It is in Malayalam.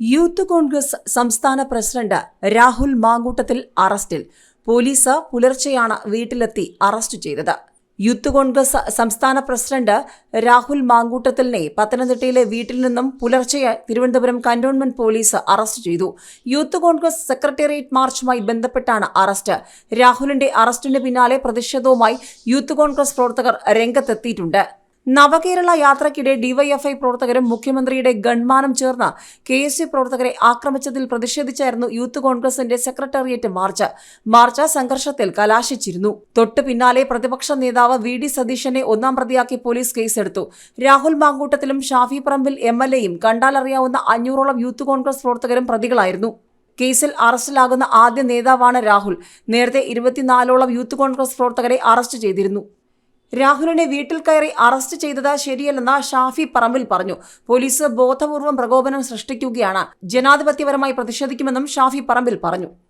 യൂത്ത് കോൺഗ്രസ് സംസ്ഥാന പ്രസിഡന്റ് രാഹുൽ മാങ്കൂട്ടത്തിൽ അറസ്റ്റിൽ. പോലീസ് പുലർച്ചെയാണ് വീട്ടിലെത്തി അറസ്റ്റ് ചെയ്തത്. യൂത്ത് കോൺഗ്രസ് സംസ്ഥാന പ്രസിഡന്റ് രാഹുൽ മാങ്കൂട്ടത്തിലിനെ പത്തനംതിട്ടയിലെ വീട്ടിൽ നിന്നും പുലർച്ചെ തിരുവനന്തപുരം കന്റോൺമെന്റ് പോലീസ് അറസ്റ്റ് ചെയ്തു. യൂത്ത് കോൺഗ്രസ് സെക്രട്ടേറിയറ്റ് മാർച്ചുമായി ബന്ധപ്പെട്ടാണ് അറസ്റ്റ്. രാഹുലിന്റെ അറസ്റ്റിന് പിന്നാലെ പ്രതിഷേധവുമായി യൂത്ത് കോൺഗ്രസ് പ്രവർത്തകർ രംഗത്തെത്തിയിട്ടുണ്ട്. നവകേരള യാത്രയ്ക്കിടെ ഡിവൈഎഫ്ഐ പ്രവർത്തകരും മുഖ്യമന്ത്രിയുടെ ഗൺമാനം ചേർന്ന് കെ എസ് യു പ്രവർത്തകരെ ആക്രമിച്ചതിൽ പ്രതിഷേധിച്ചായിരുന്നു യൂത്ത് കോൺഗ്രസിന്റെ സെക്രട്ടേറിയറ്റ് മാർച്ച്. മാർച്ച് സംഘർഷത്തിൽ കലാശിച്ചിരുന്നു. തൊട്ടു പിന്നാലെ പ്രതിപക്ഷ നേതാവ് വി ഡി സതീശനെ ഒന്നാം പ്രതിയാക്കി പോലീസ് കേസെടുത്തു. രാഹുൽ മാങ്കൂട്ടത്തിലും ഷാഫി പറമ്പിൽ എം എൽ എയും കണ്ടാലറിയാവുന്ന അഞ്ഞൂറോളം യൂത്ത് കോൺഗ്രസ് പ്രവർത്തകരും പ്രതികളായിരുന്നു. കേസിൽ അറസ്റ്റിലാകുന്ന ആദ്യ നേതാവാണ് രാഹുൽ. നേരത്തെ ഇരുപത്തിനാലോളം യൂത്ത് കോൺഗ്രസ് പ്രവർത്തകരെ അറസ്റ്റ് ചെയ്തിരുന്നു. രാഹുലിനെ വീട്ടിൽ കയറി അറസ്റ്റ് ചെയ്തത് ശരിയല്ലെന്ന് ഷാഫി പറമ്പിൽ പറഞ്ഞു. പോലീസ് ബോധപൂർവം പ്രകോപനം സൃഷ്ടിക്കുകയാണ്. ജനാധിപത്യപരമായി പ്രതിഷേധിക്കുമെന്നും ഷാഫി പറമ്പിൽ പറഞ്ഞു.